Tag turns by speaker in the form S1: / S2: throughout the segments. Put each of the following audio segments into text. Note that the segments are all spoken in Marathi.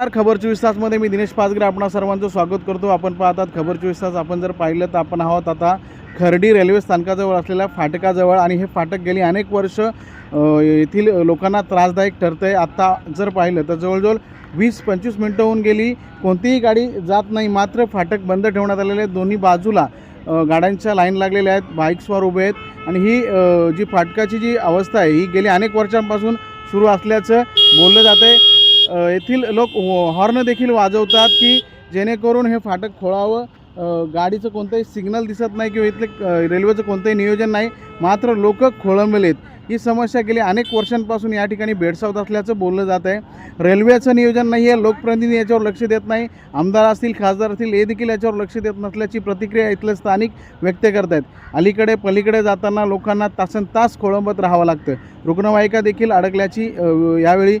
S1: खबर चोवीस तासमध्ये मी दिनेश पाचगरे. आपणा सर्वांचं स्वागत करतो. आपण पाहतात खबर चोवीस तास. आपण जर पाहिलं तर आपण आहोत आता खर्डी रेल्वे स्थानकाजवळ असलेल्या फाटकाजवळ आणि हे फाटक गेली अनेक वर्ष येथील लोकांना त्रासदायक ठरतं आहे आत्ता जर पाहिलं तर जवळजवळ वीस पंचवीस मिनटं होऊन गेली. कोणतीही गाडी जात नाही. मात्र फाटक बंद ठेवण्यात आलेले आहे दोन्ही बाजूला गाड्यांच्या लाईन लागलेल्या आहेत. बाईक्सवर उभे आहेत. आणि ही जी फाटकाची जी अवस्था आहे ही गेली अनेक वर्षांपासून सुरू असल्याचं बोललं जातं आहे येथील लोक हो, हॉर्न देखील वाजवतात की जेणेकरून हे फाटक खोळावं. गाडीचं कोणतंही सिग्नल दिसत नाही किंवा इथले रेल्वेचं कोणतंही नियोजन नाही. मात्र लोक खोळंबलेत. ही समस्या गेली अनेक वर्षांपासून या ठिकाणी भेडसावत असल्याचं बोललं जात आहे. रेल्वेचं नियोजन नाही आहे लोकप्रतिनिधी याच्यावर लक्ष देत नाही. आमदार असतील खासदार असतील हे देखील याच्यावर लक्ष देत नसल्याची प्रतिक्रिया इथले स्थानिक व्यक्त करत आहेत अलीकडे पलीकडे जाताना लोकांना तासन तास खोळंबत राहावं लागतं. रुग्णवाहिका देखील अडकल्याची यावेळी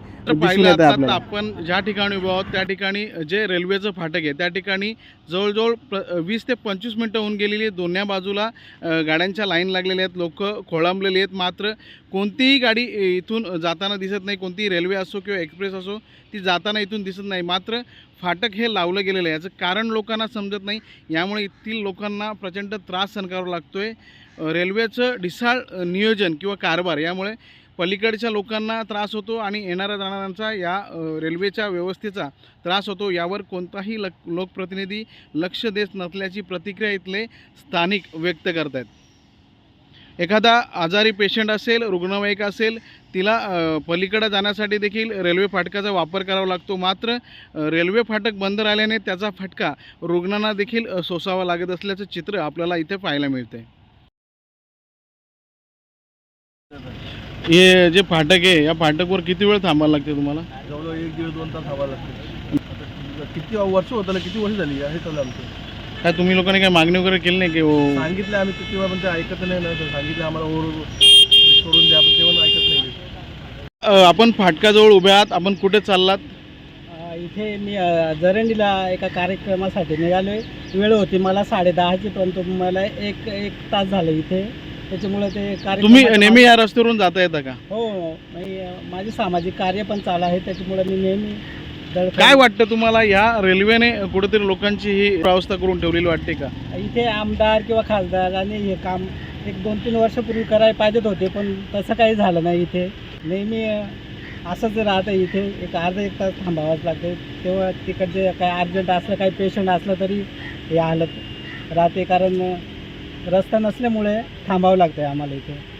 S2: आपण ज्या ठिकाणी उभे आहोत त्या ठिकाणी जे रेल्वेचं फाटक आहे त्या ठिकाणी जवळजवळ वीस ते पंचवीस मिनटं होऊन गेलेली आहेत दोन्ही बाजूला गाड्यांच्या लाईन लागलेल्या आहेत लोक खोळंबलेली आहेत. मात्र कोणतीही गाडी इथून जाताना दिसत नाही कोणतीही रेल्वे असो किंवा एक्सप्रेस असो ती जाताना इथून दिसत नाही. मात्र फाटक हे लावलं गेलेलं आहे. याचं कारण लोकांना समजत नाही. यामुळे येथील लोकांना प्रचंड त्रास सहन करावा लागतो आहे रेल्वेचं ढिसाळ नियोजन किंवा कारभार यामुळे पलीकडच्या लोकांना त्रास होतो आणि येणाऱ्या जाणाऱ्यांचा या रेल्वेच्या व्यवस्थेचा त्रास होतो. यावर कोणताही लक लोकप्रतिनिधी लक्ष देत नसल्याची प्रतिक्रिया इथले स्थानिक व्यक्त करत आहेत एखादा आजारी पेशंट असेल रुग्णवाहिका असेल तिला पलीकडं पलीकडे जाण्यासाठी देखील रेल्वे फाटकाचा वापर करावा लागतो. मात्र रेल्वे फाटक बंद राहिल्याने त्याचा फटका रुग्णांना देखील सोसावा लागत असल्याचं चित्र आपल्याला इथे पाहायला मिळतंय. हे जे फाटक आहे या फाटकवर किती वेळ थांबायला लागते तुम्हाला?
S3: जवळजवळ एक दीड दोन तास थांबायला लागते. किती वर्ष होताला किती वर्ष झाली हे चालू आमचं?
S2: काय तुम्ही लोकांनी काय मागणी वगैरे केली नाही की हो?
S3: सांगितलं आम्ही किती वेळा पण ते ऐकत नाही ना तर सांगितलं आम्हाला ओढ सोडून द्या पण तेव्हा ऐकत नाही.
S2: अ, आपण फाटकाजवळ उभे आहात आपण कुठे चाललात?
S4: अ, इथे मी अ, जरंडीला एका कार्यक्रमासाठी निघालोय. वेळ होती मला साडे दहाची परंतु मला एक एक तास झालं इथे. त्याच्यामुळे ते
S2: तुम्ही नेहमी या रस्त्यावरून जाता येता का?
S4: हो मी, अ, माझे सामाजिक कार्य पण चालू आहे त्याच्यामुळे मी नेहमी
S2: काय वाटतं तुम्हाला या रेल्वेने कुठेतरी लोकांची ही व्यवस्था करून ठेवलेली वाटते का?
S4: इथे आमदार किंवा खासदारांनी हे काम एक दोन तीन वर्षापूर्वी करायला पाहिजेत होते पण तसं काही झालं नाही इथे. नेहमी असंच राहतं इथे. एक अर्धा एक तास थांबावंच लागते. तेव्हा तिकडचे काय अर्जंट असलं काही पेशंट असलं तरी हे हालत राहते. कारण रस्ता नसल्यामुळे थांबावं लागतं आम्हाला इथे.